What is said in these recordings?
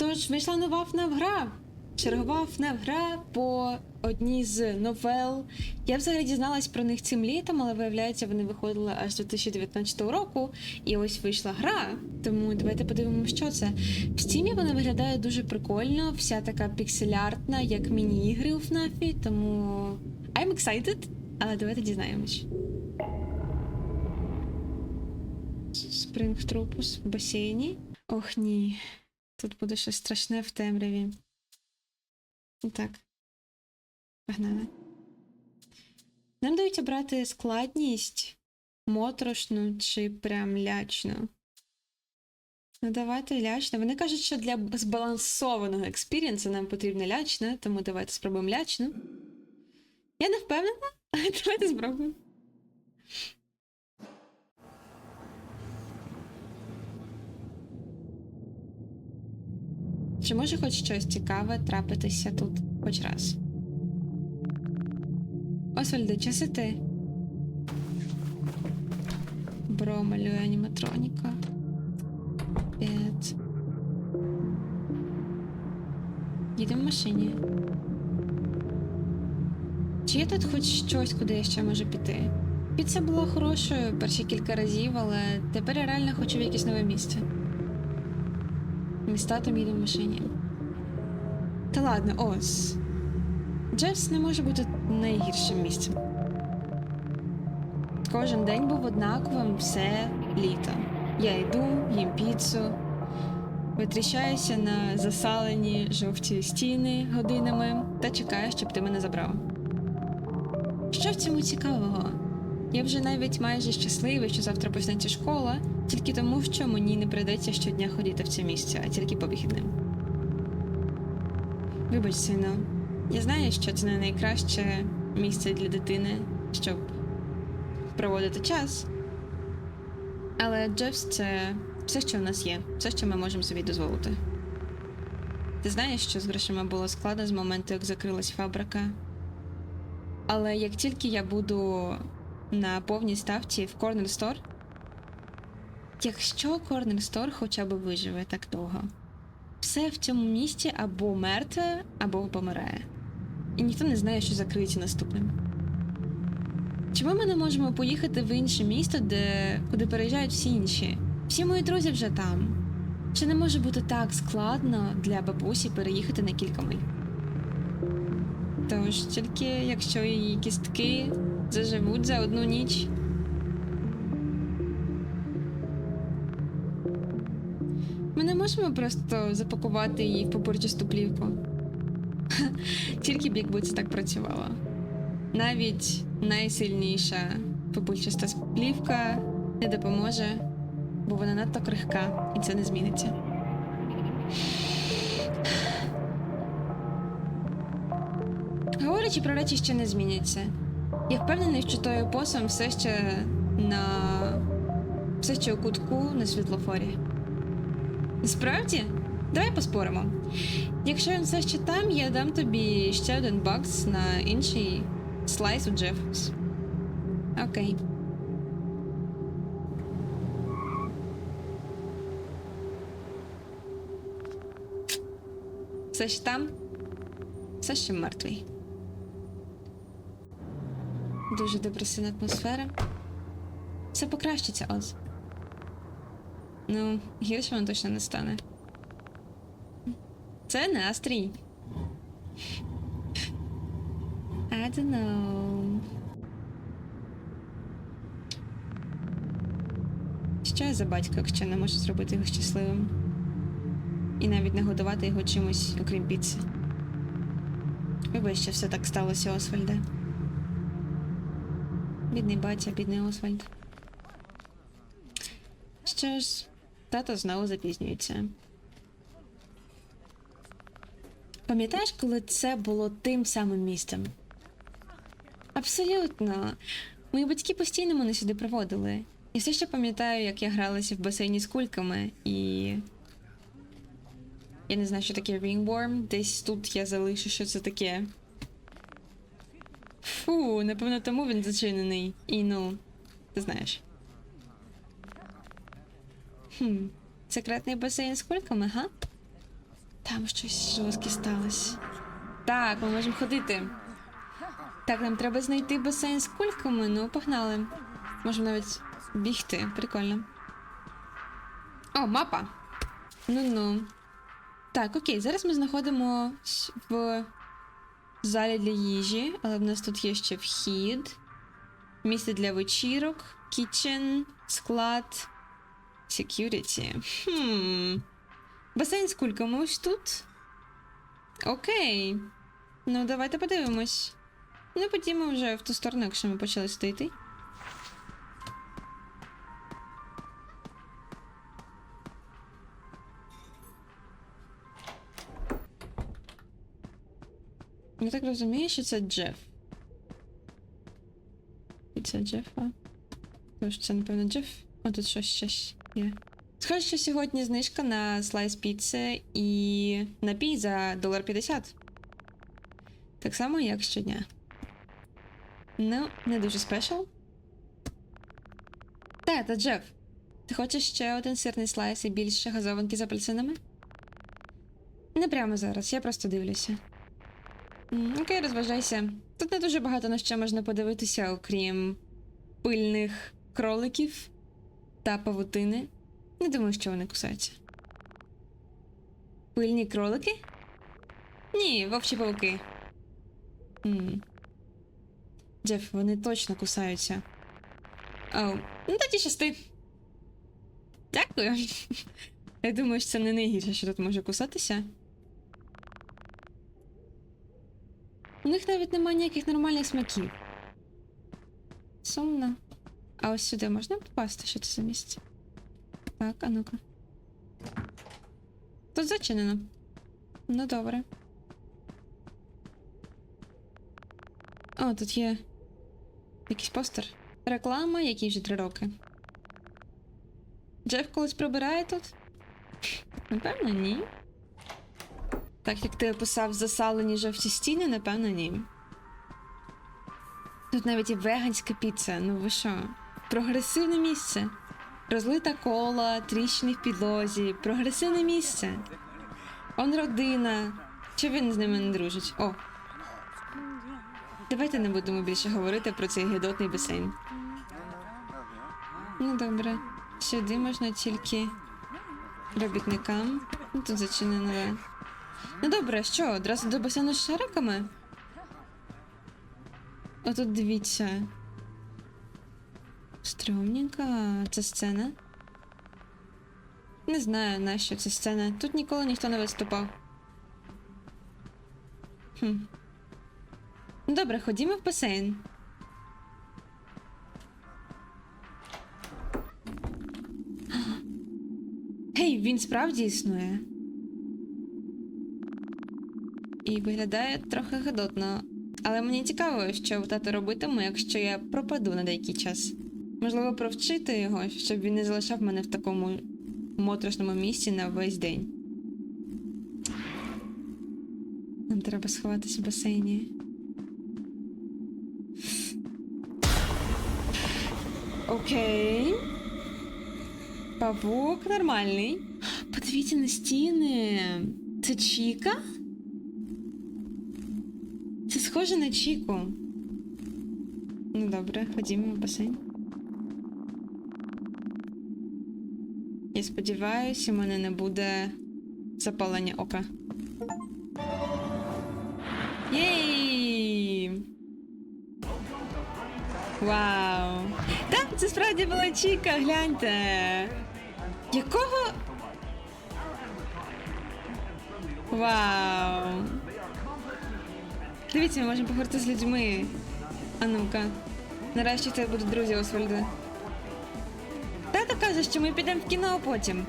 Тож вийшла нова ФНАФ гра. Чергова ФНАФ гра по одній з новел. Я взагалі дізналась про них цим літом, але виявляється, вони виходили аж 2019 року. І ось вийшла гра. Тому давайте подивимося, що це. В стімі вона виглядає дуже прикольно, вся така пікселяртна, як міні-ігри у ФНАФі, тому I'm excited, але давайте дізнаємось. Спрингтрупус в басейні. Ох ні. Тут буде щось страшне в темряві. Так. Погнали. Нам дають обрати складність, моторошну чи прям лячну. Ну, давайте лячно. Вони кажуть, що для збалансованого експірієнсу нам потрібна лячна, тому давайте спробуємо лячну. Я не впевнена, давайте спробуємо. Чи може хоч щось цікаве трапитися тут хоч раз? Освальде, час іти. Бро малює аніматроніка. П'ять. Їдемо в машині. Чи є тут хоч щось, куди я ще можу піти? Піца була хорошою перші кілька разів, але тепер я реально хочу в якесь нове місце. Міста там їду в машині. Та ладно, ось. Джефс не може бути найгіршим місцем. Кожен день був однаковим все літо. Я йду, їм піцу, витріщаюся на засалені жовті стіни годинами та чекаю, щоб ти мене забрав. Що в цьому цікавого? Я вже навіть майже щасливий, що завтра почнеться школа, тільки тому, що мені не прийдеться щодня ходити в це місце, а тільки по вихідним. Вибач, сину, я знаю, що це не найкраще місце для дитини, щоб проводити час. Але Джефс це все, що в нас є, все, що ми можемо собі дозволити. Ти знаєш, що з грошима було складно з моменту, як закрилась фабрика. Але як тільки я буду на повній ставці в Corner Store, якщо Corner Store хоча б виживе так довго, все в цьому місті або мертве, або помирає. І ніхто не знає, що закриється наступним. Чому ми не можемо поїхати в інше місто, де, куди переїжджають всі інші? Всі мої друзі вже там. Чи не може бути так складно для бабусі переїхати на кілька миль? Тож тільки якщо її кістки заживуть за одну ніч. Ми не можемо просто запакувати її в поборчасту плівку. Тільки б якби це так працювало. Навіть найсильніша побульчаста плівка не допоможе, бо вона надто крихка і це не зміниться. Говорячи про речі, що не зміняться. Я впевнений, що той опосум все ще на все ще у кутку на світлофорі. Справді? Давай поспоримо. Якщо він все ще там, я дам тобі ще один бакс на інший слайс у Джеффс. Окей. Все ще там? Все ще мертвий. Дуже депресивна атмосфера. Все покращиться, Оз. Ну, гірше воно точно не стане. Це настрій. I don't know. Що я за батько, якщо не можу зробити його щасливим? І навіть не годувати його чимось, окрім піци. Вибач, що все так сталося, Освальде. Бідний батя, бідний Освальд. Що ж, тато знову запізнюється. Пам'ятаєш, коли це було тим самим місцем? Абсолютно. Мої батьки постійно мене сюди приводили. І все ще пам'ятаю, як я гралася в басейні з кульками, і. Я не знаю, що таке ringworm. Десь тут я залишу, що це таке. Фу, напевно, тому він зачинений. І ну, ти знаєш. Хм, секретний басейн з кульками, га? Там щось жорстке сталося. Так, ми можемо ходити. Так, нам треба знайти басейн з кульками, ну погнали. Можемо навіть бігти, прикольно. О, мапа. Ну-ну. Так, окей, зараз ми знаходимося в залі для їжі, але в нас тут є ще вхід, місце для вечірок, кітчен, склад, секюріті. Хм. Басейн з кульками ось тут. Окей. Ну, давайте подивимось. Ну, подімо вже в ту сторону, якщо ми почали сюди йти. Я так розумію, що це Джеф. І це Джефа. Тож це, напевно, Джеф. О, тут щось щось є. Схоже, що сьогодні знижка на слайс піци і напій за $1.50. Так само, як щодня. Ну, не дуже спешл. Та, та Джеф. Ти хочеш ще один сирний слайс і більше газованки з апельсинами? Не прямо зараз, я просто дивлюся. Окей, розважайся. Тут не дуже багато на що можна подивитися, окрім пильних кроликів та павутини. Не думаю, що вони кусаються. Пильні кролики? Ні, вовчі павуки. М. Джеф, вони точно кусаються. Оу, ну тоді щасти. Дякую. Я думаю, що це не найгірше, що тут може кусатися. У них навіть немає ніяких нормальних смаків. Сумно. А ось сюди можна попасти? Що це за місце? Так, а ну-ка. Тут зачинено. Ну, добре. О, тут є якийсь постер. Реклама, якій вже три роки. Джеф колись прибирає тут? Напевно, ні. Так як ти описав засалені жовті стіни, напевно, ні. Тут навіть і веганська піца, ну ви що? Прогресивне місце. Розлита кола, тріщини в підлозі, прогресивне місце. Он родина. Чи він з ними не дружить? О. Давайте не будемо більше говорити про цей гидотний басейн. Ну добре. Сюди можна тільки робітникам. Ну, Тут зачинено. Ну добре, що, одразу до басейну з шариками? Отут дивіться. Стрьомненька, це сцена. Не знаю, нащо це сцена. Тут ніколи ніхто не виступав. Хм. Ну добре, ходімо в басейн. Гей, він справді існує. І виглядає трохи гадотно. Але мені цікаво, що тато робитиме, якщо я пропаду на деякий час. Можливо, провчити його, щоб він не залишав мене в такому моторошному місці на весь день. Нам треба сховатись в басейні. Окей. Павук нормальний. Подивіться на стіни. Це Чіка? Схоже на Чіку. Ну добре, ходімо в басейн. Я сподіваюся, у мене не буде запалення ока. Єй! Вау! Так, це справді була Чіка, гляньте. Якого? Вау! Дивіться, ми можемо поговорити з людьми. А ну-ка. Нарешті це будуть друзі Освальда. Тато каже, що ми підемо в кіно потім.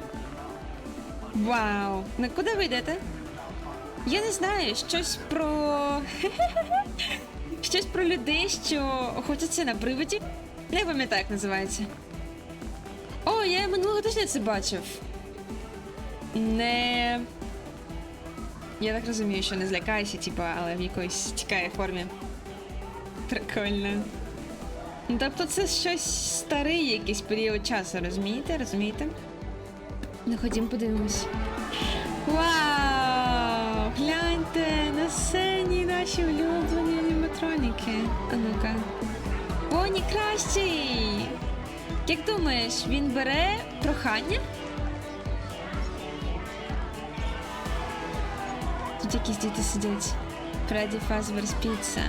Вау! На куди ви йдете? Я не знаю, щось про. щось про людей, що охотяться на приводі. Не пам'ятаю, як називається. О, я минулого тижня це бачив. Не. Я так розумію, що не злякаюся, типу, але в якоїсь тікає формі. Прикольно. Ну, Тобто це щось старий якийсь період часу, розумієте? Розумієте? Ну ходім подивимось. Вау! Гляньте на сцені наші улюблені аніматроніки. А ну-ка. Боні кращий! Як думаєш, він бере прохання? Якісь діти сидять. Фредді Фазберс Піца.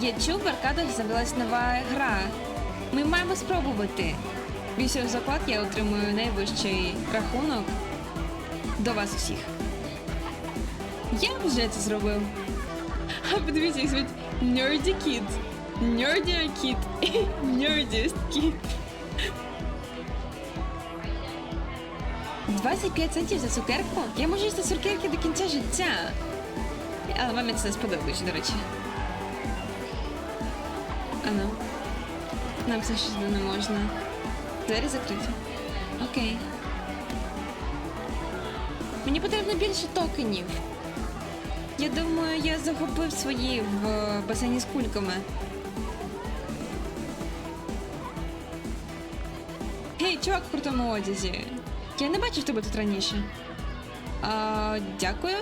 Я чув, в аркадах з'явилась нова гра. Ми маємо спробувати. Більше заклад я отримую найвищий рахунок до вас усіх. Я вже це зробив. А подивіться, як звуть Nerdy Kid. Nerdy Kid і Nerdiest Kid. 25 центів за цукерку? Я можу їсти цукерки до кінця життя. Але мамі це не сподобається, до речі. Ану. Нам все ще не можна. Двері закриті. Окей. Мені потрібно більше токенів. Я думаю, я загубив свої в басейні з кульками. Гей, чувак в крутому одязі. Я не бачив тебе тут раніше. А, дякую.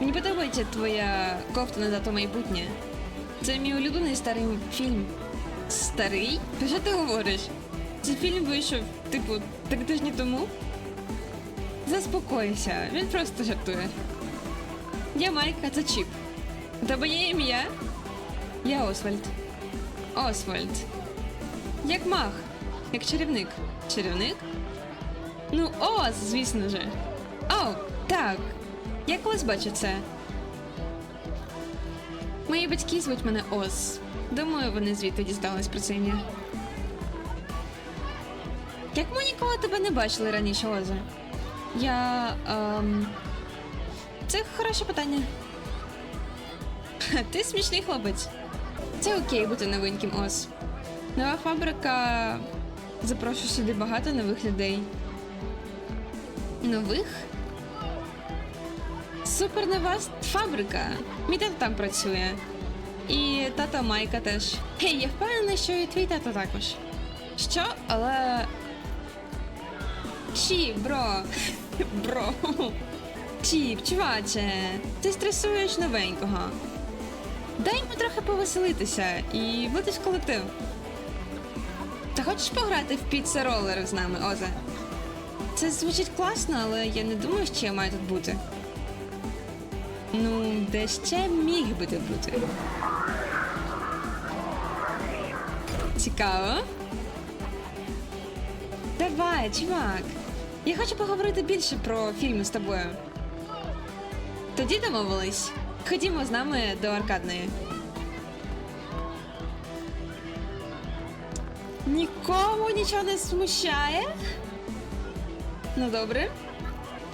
Мені подобається твоя кофта на дату майбутнє. Це мій улюблений старий фільм. Старий? Про що ти говориш? Цей фільм вийшов, типу, три тижні тому. Заспокойся, він просто жартує. Я Майка, це Чіп. У тебе є ім'я? Я Освальд. Освальд. Як мах, як чарівник. Чарівник? Ну, Оз, звісно же. О, так. Я колись бачу це. Мої батьки звуть мене Оз. Думаю, вони звідти дізнались про це ім'я. Як ми ніколи тебе не бачили раніше, Оза? Я. Ем... Це хороше питання. Ти смішний хлопець. Це окей бути новеньким Оз. Нова фабрика запрошує сюди багато нових людей. Нових? Супер нова фабрика. Мій тато там працює. І тата Майка теж. Гей, я впевнена, що і твій тато також. Що? Але. Чіп, бро. Бро. Чіп, чуваче, ти стресуєш новенького. Дай йому трохи повеселитися і в колектив. Ти хочеш пограти в піца ролер з нами, Оза? Це звучить класно, але я не думаю, що я маю тут бути. Ну, де ще міг би ти бути? Цікаво. Давай, чувак. Я хочу поговорити більше про фільми з тобою. Тоді домовились. Ходімо з нами до аркадної. Нікому нічого не смущає. Ну добре.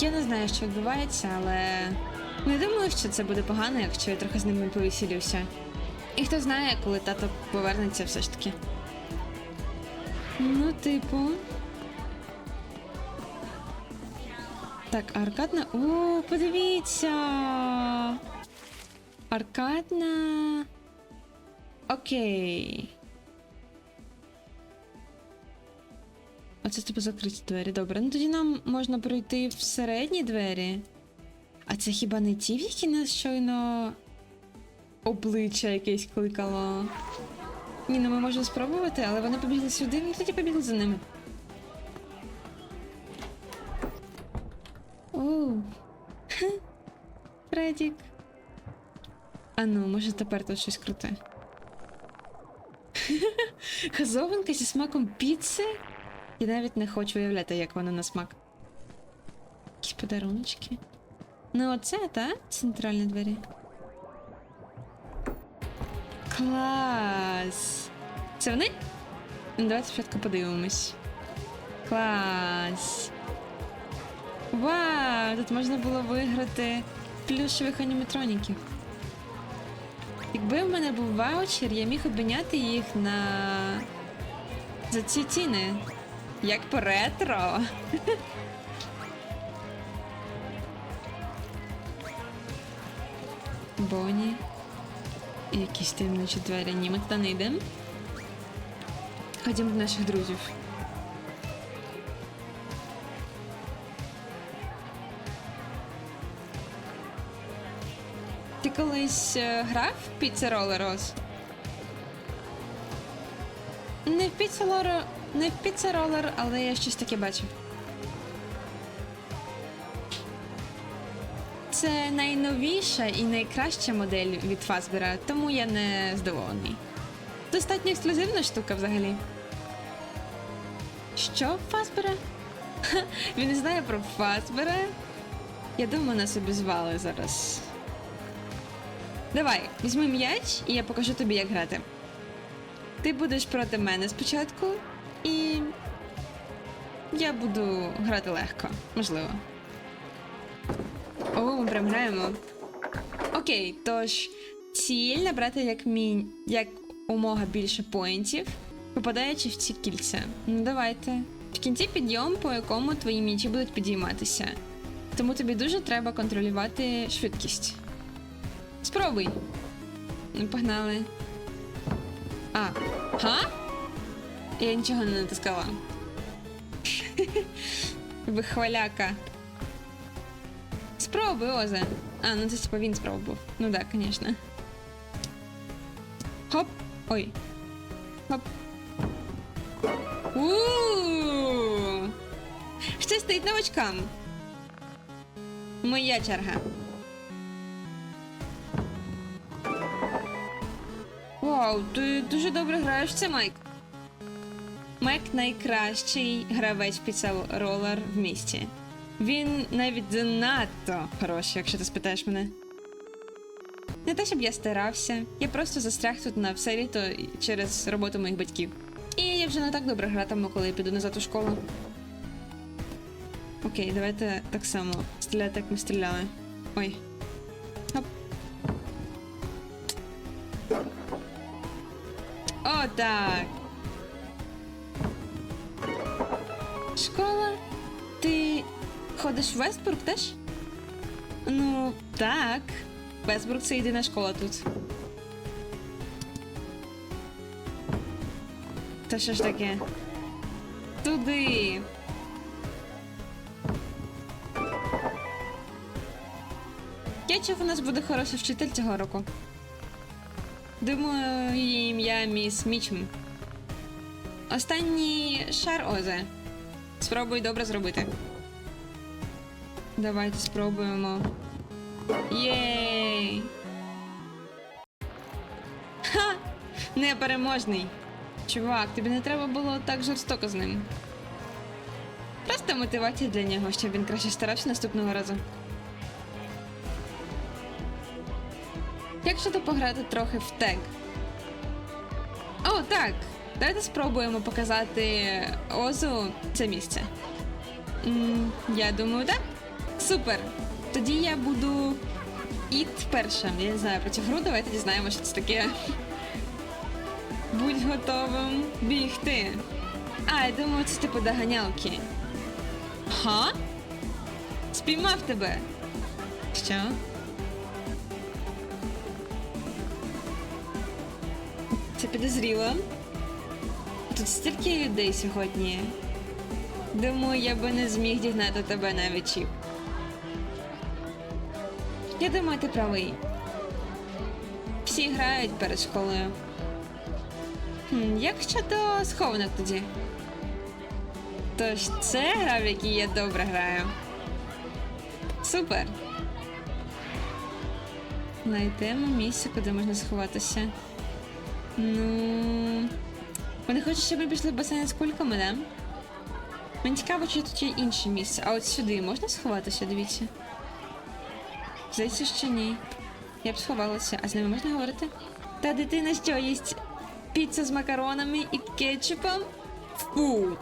Я не знаю, що відбувається, але не думаю, що це буде погано, якщо я трохи з ними повесілюся. І хто знає, коли тато повернеться все ж таки. Ну, типу. Так, аркадна. О, подивіться. Аркадна. Окей. Оце типу закриті двері. Добре. Ну тоді нам можна пройти в середні двері. А це хіба не ті, в які нас щойно обличчя якесь кликало? Ні, ну ми можемо спробувати, але вони побігли сюди, ми тоді побігли за ними. Оу. Фредік. А ну, може тепер тут щось круте. Газованка зі смаком піци? Я навіть не хочу уявляти, як вона на смак. Якісь подаруночки. Ну, оце, та? Центральні двері. Клас! Це вони? Ну, Давайте спочатку подивимось. Клас! Вау! Тут можна було виграти плюшевих аніматроніків. Якби в мене був ваучер, я міг обміняти їх на. за ці ціни. Як по ретро. Боні. Якісь таємничі двері. Ні, ми туди не йдемо. Ходімо до наших друзів. Ти колись е, грав в Roller Oz? Не в Roller, не Pizza але я щось таке бачив. Це найновіша і найкраща модель від Fazbear, тому я не здивований. Достатньо ексклюзивна штука взагалі. Що Фасбера? Він не знає про Фасбера? Я думаю, нас обізвали зараз. Давай, візьми м'яч, і я покажу тобі, як грати. Ти будеш проти мене спочатку, я буду грати легко, можливо. О, ми прям граємо. Окей, тож ціль набрати як мі... як умога більше поінтів, попадаючи в ці кільця. Ну давайте. В кінці підйом, по якому твої м'ячі будуть підійматися. Тому тобі дуже треба контролювати швидкість. Спробуй. Ну, погнали. А, га? Я нічого не натискала. Вихваляка. Спробуй, Озе. А, ну це типа він спробував. Ну так, да, звісно. Хоп! Ой. Хоп. у Ще стоїть новачкам. Моя черга. Вау, ти дуже добре граєш це, Майк. Майк найкращий гравець піцеролер в місті. Він навіть занадто хороший, якщо ти спитаєш мене. Не те, щоб я старався, я просто застряг тут на все літо через роботу моїх батьків. І я вже не так добре гратиму, коли я піду назад у школу. Окей, давайте так само стріляти, як ми стріляли. Ой. Хоп. О, так. Школа? Ти ходиш в Вестбург теж? Ну, так. Вестбург це єдина школа тут. Та що ж таке? Туди. Я чув, у нас буде хороший вчитель цього року. Думаю, її ім'я міс Мічм. Останній шар Озе. Спробуй добре зробити. Давайте спробуємо. Єй! Ха! Непереможний! Чувак, тобі не треба було так жорстоко з ним. Просто мотивація для нього, щоб він краще старався наступного разу. Як щодо пограти трохи в тег? О, так! Давайте спробуємо показати Озу це місце. Я думаю, так. Супер! Тоді я буду іт першим. Я не знаю про цю гру, давайте дізнаємося, що це таке. Будь готовим бігти. А, я думаю, це типу доганялки. Ха? Спіймав тебе. Що? Це підозріло. Тут стільки людей сьогодні. Думаю, я би не зміг дігнати тебе навіть чіп. Я думаю, ти правий. Всі грають перед школою. Хм, як щодо схованок тоді? Тож це гра, в якій я добре граю. Супер. Найдемо місце, куди можна сховатися. Ну. Вони хочуть, щоб ми пішли в басейн з кульками, да? Мені цікаво, чи тут є інше місце. А от сюди можна сховатися, дивіться. Здається, що ні. Я б сховалася, а з ними можна говорити? Та дитина що їсть піца з макаронами і кетчупом? Фу!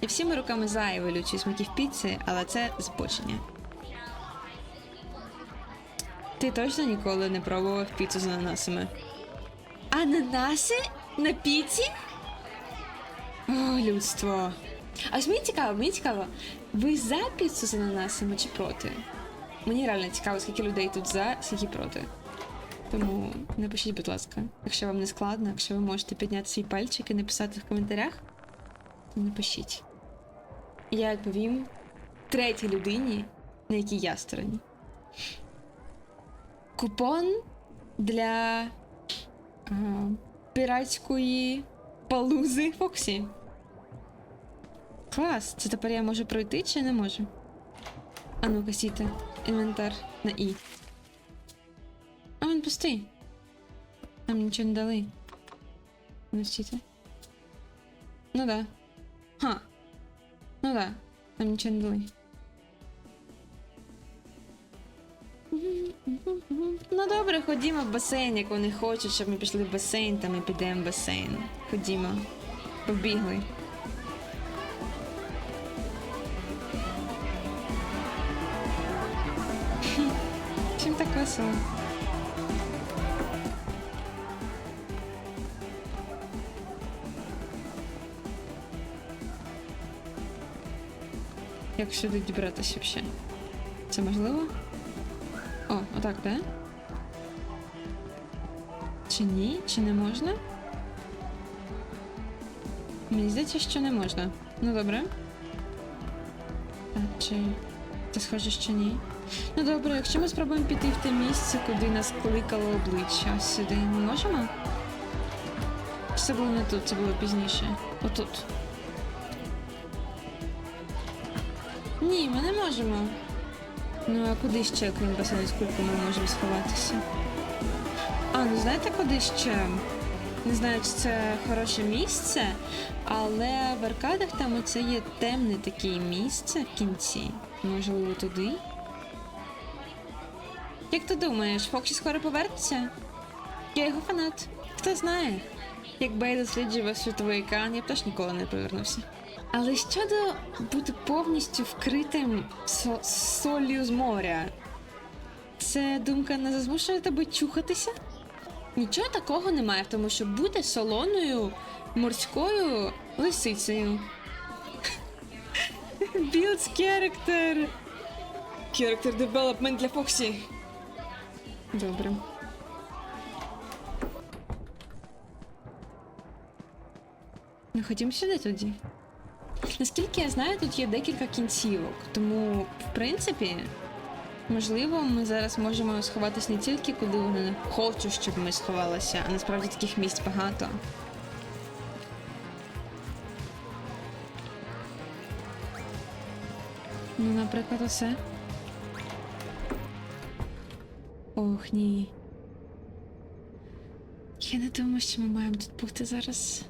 Я всіми руками за і вилючую смаків піци, але це збочення. Ти точно ніколи не пробував піцу з ананасами? Ананаси? На піці? О, людство. А ось мені цікаво, мені цікаво, ви за піцу з ананасами чи проти? Мені реально цікаво, скільки людей тут за, скільки проти. Тому напишіть, будь ласка, якщо вам не складно, якщо ви можете підняти свій пальчик і написати в коментарях, то напишіть. Я відповім третій людині, на якій я стороні. Купон для а, піратської палузи Фоксі. Клас! Це тепер я можу пройти чи не можу? А ну-ка, сіти. Інвентар на І. А він пустий. Нам нічого не дали. Ну. Ну да. Ха. Ну да. Нам нічого не дали. Ну добре, ходімо в басейн, як вони хочуть, щоб ми пішли в басейн, то ми підемо в басейн. Ходімо. Побігли. Чим так весело? Як сюди дібратися взагалі? Це можливо? О, отак, да? Чи ні? Чи не можна? Мені здається, що не можна. Ну добре. А чи. Це схоже, що ні. Ну добре, якщо ми спробуємо піти в те місце, куди нас кликало обличчя сюди, ми можемо? Це було не тут, це було пізніше. Отут. Ні, ми не можемо. Ну а куди ще, крім басейну з ми можемо сховатися? А, ну знаєте, куди ще? Не знаю, чи це хороше місце, але в аркадах там оце є темне таке місце в кінці. Можливо, туди? Як ти думаєш, Фоксі скоро повернеться? Я його фанат. Хто знає? Якби я досліджував світовий екран, я б теж ніколи не повернувся. Але щодо бути повністю вкритим со- солью з моря, це думка не змушує тебе чухатися? Нічого такого немає в тому, щоб бути солоною морською лисицею. Builds character. Character development для Фоксі. Добре. Ну, ходімо сюди тоді. Наскільки я знаю, тут є декілька кінцівок, тому, в принципі, можливо, ми зараз можемо сховатись не тільки куди вони хочуть, щоб ми сховалися, а насправді таких місць багато. Ну, наприклад, оце. Ох, ні. Я не думаю, що ми маємо тут бути зараз.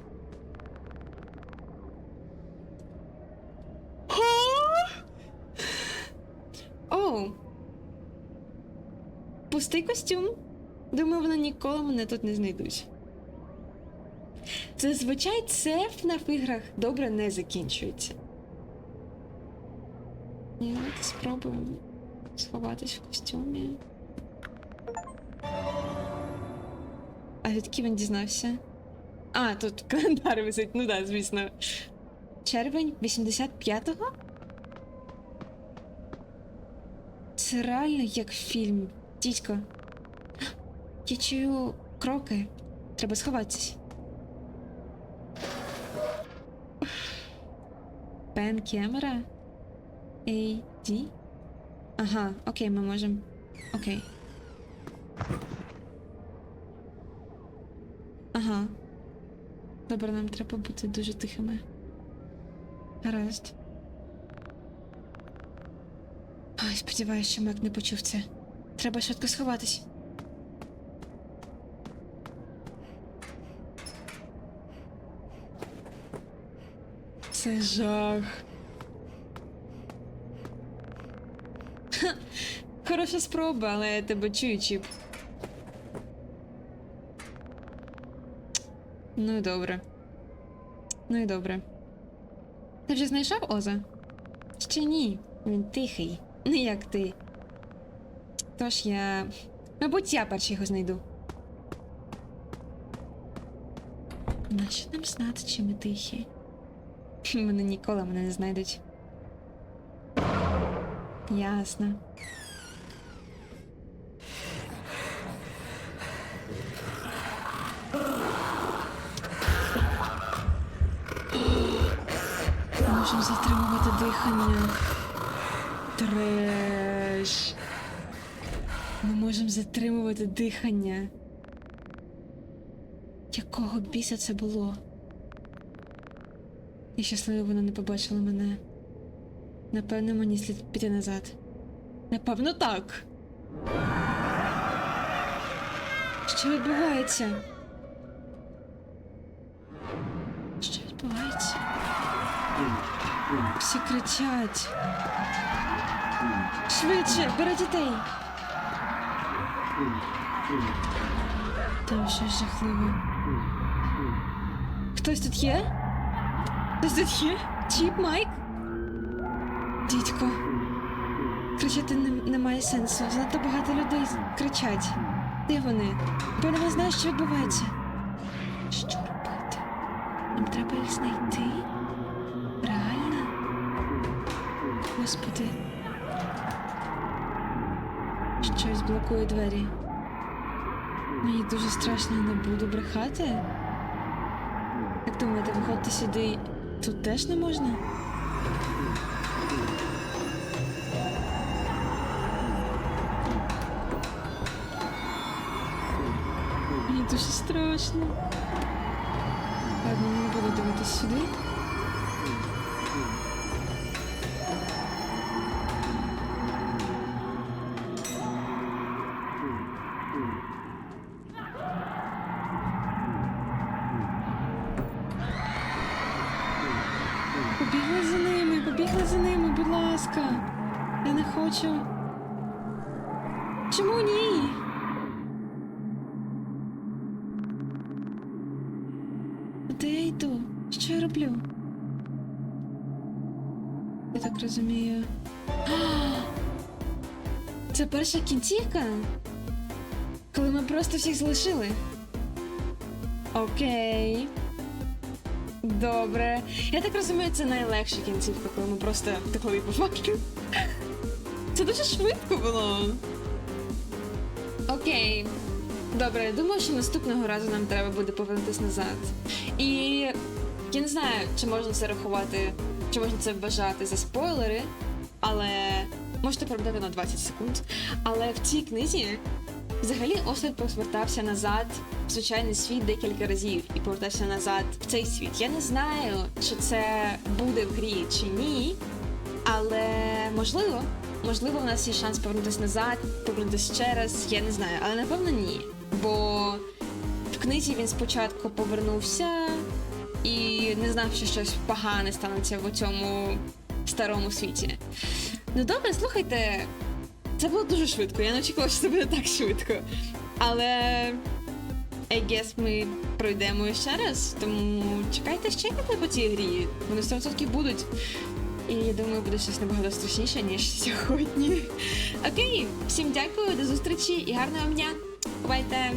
Оу. Пустий костюм. Думаю, вони ніколи мене тут не знайдуть. Зазвичай це на іграх добре не закінчується. Давайте спробуємо сховатись в костюмі. А звідки він дізнався? А, тут календар висить, ну да, звісно. Червень 85-го? Це реально як фільм. Дідько. Я чую кроки. Треба сховатись. Пен Кемера? AD? Ага, окей, ми можемо. Окей. Ага. Добре, нам треба бути дуже тихими. Гаразд. Ой, сподіваюся, що Мек не почув це. Треба швидко сховатись. Це жах. Ха, Хороша спроба, але я тебе чую, Чіп. Ну і добре. Ну і добре. Ти вже знайшов Оза? Ще ні. Він тихий, не як ти. Тож я. Мабуть, я перший його знайду. Нащо нам знати, чи ми тихі? Вони ніколи мене не знайдуть. Ясно. Можемо затримувати дихання. Треш. Ми можемо затримувати дихання. Якого біса це було? Я щаслива, вона не побачила мене. Напевно, мені слід піти назад. Напевно, так. Що відбувається? Що відбувається? Всі кричать. Швидше, бери дітей. Там щось жахливе. Хтось тут є? Хтось тут є? Чіп, Майк? Дідько. Кричати не, немає сенсу. Занадто багато людей кричать. Де вони? Бо не знаєш, що відбувається. Що робити? Нам треба їх знайти. Реально? Господи. Щось блокує двері. Мені дуже страшно не буду брехати. Як думаєте, виходити сюди тут теж не можна? Мені дуже страшно. Ладно, не буду дивитися сюди. Я не хочу. Чому ні? Куди я йду? Що я роблю? Я так розумію. Це перша кінцівка? Коли ми просто всіх залишили. Окей. Добре. Я так розумію, це найлегша кінцівка, коли ми просто втекли по факту. Це дуже швидко було. Окей. Добре, я думаю, що наступного разу нам треба буде повернутися назад. І я не знаю, чи можна це рахувати, чи можна це вважати за спойлери, але можете пробувати на 20 секунд. Але в цій книзі взагалі Ослід повертався назад в звичайний світ декілька разів і повертався назад в цей світ. Я не знаю, чи це буде в грі чи ні, але можливо. Можливо, у нас є шанс повернутися назад, повернутися ще раз, я не знаю, але напевно ні. Бо в книзі він спочатку повернувся і не знав, що щось погане станеться в цьому старому світі. Ну добре, слухайте, це було дуже швидко. Я не очікувала, що це буде так швидко. Але I guess ми пройдемо ще раз, тому чекайте ще по цій грі. Вони 100% будуть. І я думаю, буде щось набагато страшніше, ніж сьогодні. Окей, всім дякую, до зустрічі і гарного дня. Бувайте!